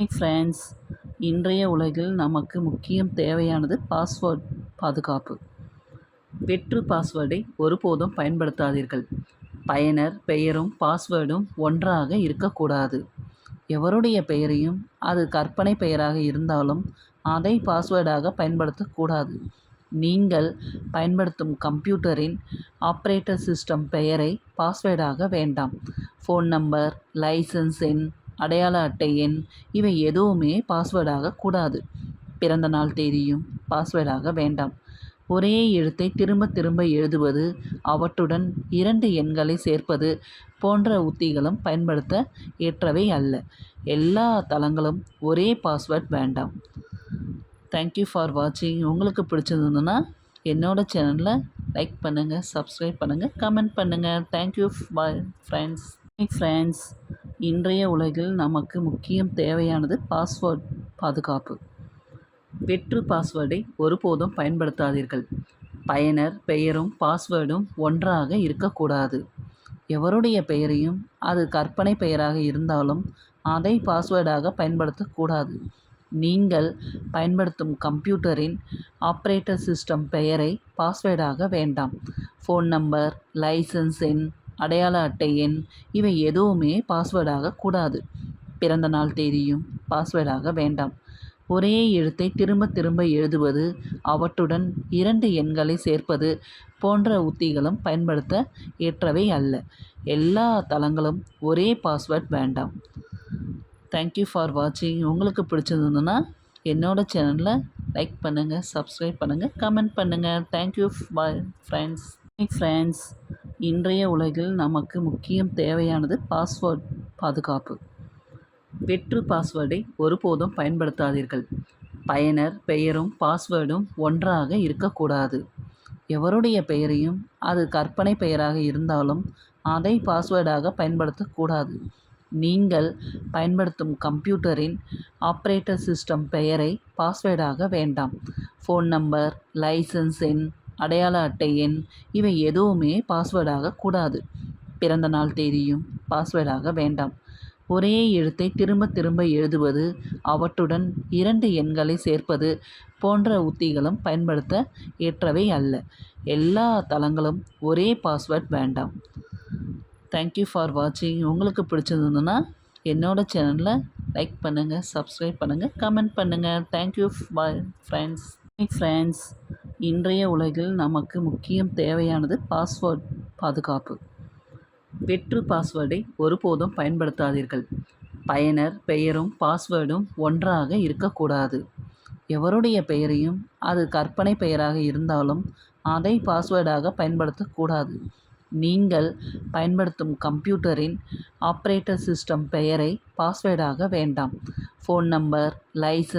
Friends இன்றைய உலகில் நமக்கு முக்கியம் தேவையானது பாஸ்வேர்ட் பாதுகாப்பு. வெற்று பாஸ்வேர்டை ஒருபோதும் பயன்படுத்தாதீர்கள். பயனர் பெயரும் பாஸ்வேர்டும் ஒன்றாக இருக்கக்கூடாது. எவருடைய பெயரையும் அது கற்பனை பெயராக இருந்தாலும் அதை பாஸ்வேர்டாக பயன்படுத்தக்கூடாது. நீங்கள் பயன்படுத்தும் கம்ப்யூட்டரின் ஆப்ரேட்டர் சிஸ்டம் பெயரை பாஸ்வேர்டாக வேண்டாம். ஃபோன் நம்பர் லைசன்ஸ் எண் அடையாள அட்டை எண். இவை எதுவுமே பாஸ்வேர்டாக கூடாது. பிறந்த நாள் தேதியும் பாஸ்வேர்டாக வேண்டாம். ஒரே எழுத்தை திரும்ப திரும்ப எழுதுவது அவற்றுடன் இரண்டு எண்களை சேர்ப்பது போன்ற உத்திகளும் பயன்படுத்த ஏற்றவை அல்ல. எல்லா தளங்களும் ஒரே பாஸ்வேர்ட் வேண்டாம். தேங்க்யூ ஃபார் வாட்சிங் உங்களுக்கு பிடிச்சிருந்ததுன்னா என்னோடய சேனலில் லைக் பண்ணுங்கள் சப்ஸ்கிரைப் பண்ணுங்கள் கமெண்ட் பண்ணுங்கள் தேங்க்யூ பாய் ஃப்ரெண்ட்ஸ் ஃப்ரெண்ட்ஸ் இன்றைய உலகில் நமக்கு முக்கியம் தேவையானது பாஸ்வேர்ட் பாதுகாப்பு. வெற்று பாஸ்வேர்டை ஒருபோதும் பயன்படுத்தாதீர்கள். பயனர் பெயரும் பாஸ்வேர்டும் ஒன்றாக இருக்கக்கூடாது. எவருடைய பெயரையும் அது கற்பனை பெயராக இருந்தாலும் அதை பாஸ்வேர்டாக பயன்படுத்தக்கூடாது. நீங்கள் பயன்படுத்தும் கம்ப்யூட்டரின் ஆப்ரேட்டர் சிஸ்டம் பெயரை பாஸ்வேர்டாக வேண்டாம். ஃபோன் நம்பர் லைசன்ஸ் எண் அடையாள அட்டை எண். இவை எதுவுமே பாஸ்வேர்டாக கூடாது. பிறந்த நாள் தேதியும் பாஸ்வேர்டாக வேண்டாம். ஒரே எழுத்தை திரும்ப திரும்ப எழுதுவது அவற்றுடன் இரண்டு எண்களை சேர்ப்பது போன்ற உத்திகளும் பயன்படுத்த ஏற்றவை அல்ல. எல்லா தளங்களும் ஒரே பாஸ்வேர்ட் வேண்டாம். தேங்க்யூ ஃபார் வாட்சிங் உங்களுக்கு பிடிச்சிருந்ததுன்னா என்னோடய சேனலில் லைக் பண்ணுங்கள் சப்ஸ்கிரைப் பண்ணுங்கள் கமெண்ட் பண்ணுங்கள் தேங்க்யூ பாய் ஃப்ரெண்ட்ஸ் ஃப்ரெண்ட்ஸ் இன்றைய உலகில் நமக்கு முக்கியம் தேவையானது பாஸ்வேர்ட் பாதுகாப்பு. வெற்று பாஸ்வேர்டை ஒருபோதும் பயன்படுத்தாதீர்கள். பயனர் பெயரும் பாஸ்வேர்டும் ஒன்றாக இருக்கக்கூடாது. எவருடைய பெயரையும் அது கற்பனை பெயராக இருந்தாலும் அதை பாஸ்வேர்டாக பயன்படுத்தக்கூடாது. நீங்கள் பயன்படுத்தும் கம்ப்யூட்டரின் ஆப்ரேட்டர் சிஸ்டம் பெயரை பாஸ்வேர்டாக வேண்டாம். ஃபோன் நம்பர் லைசன்ஸ் எண் அடையாள அட்டை எண். இவை எதுவுமே பாஸ்வேர்டாக கூடாது. பிறந்த நாள் தேதியும் பாஸ்வேர்டாக வேண்டாம். ஒரே எழுத்தை திரும்ப திரும்ப எழுதுவது அவற்றுடன் இரண்டு எண்களை சேர்ப்பது போன்ற உத்திகளும் பயன்படுத்த ஏற்றவை அல்ல. எல்லா தளங்களும் ஒரே பாஸ்வேர்ட் வேண்டாம். தேங்க்யூ ஃபார் வாட்சிங் உங்களுக்கு பிடிச்சிருந்ததுன்னா என்னோடய சேனலில் லைக் பண்ணுங்கள் சப்ஸ்கிரைப் பண்ணுங்கள் கமெண்ட் பண்ணுங்கள் தேங்க்யூ பாய் ஃப்ரெண்ட்ஸ் ஃப்ரெண்ட்ஸ் இன்றைய உலகில் நமக்கு முக்கியம் தேவையானது பாஸ்வேர்ட் பாதுகாப்பு. வெற்று பாஸ்வேர்டை ஒருபோதும் பயன்படுத்தாதீர்கள். பயனர் பெயரும் பாஸ்வேர்டும் ஒன்றாக இருக்கக்கூடாது. எவருடைய பெயரையும் அது கற்பனை பெயராக இருந்தாலும் அதை பாஸ்வேர்டாக பயன்படுத்தக்கூடாது. நீங்கள் பயன்படுத்தும் கம்ப்யூட்டரின் ஆப்ரேட்டர் சிஸ்டம் பெயரை பாஸ்வேர்டாக வேண்டாம். Phone number licence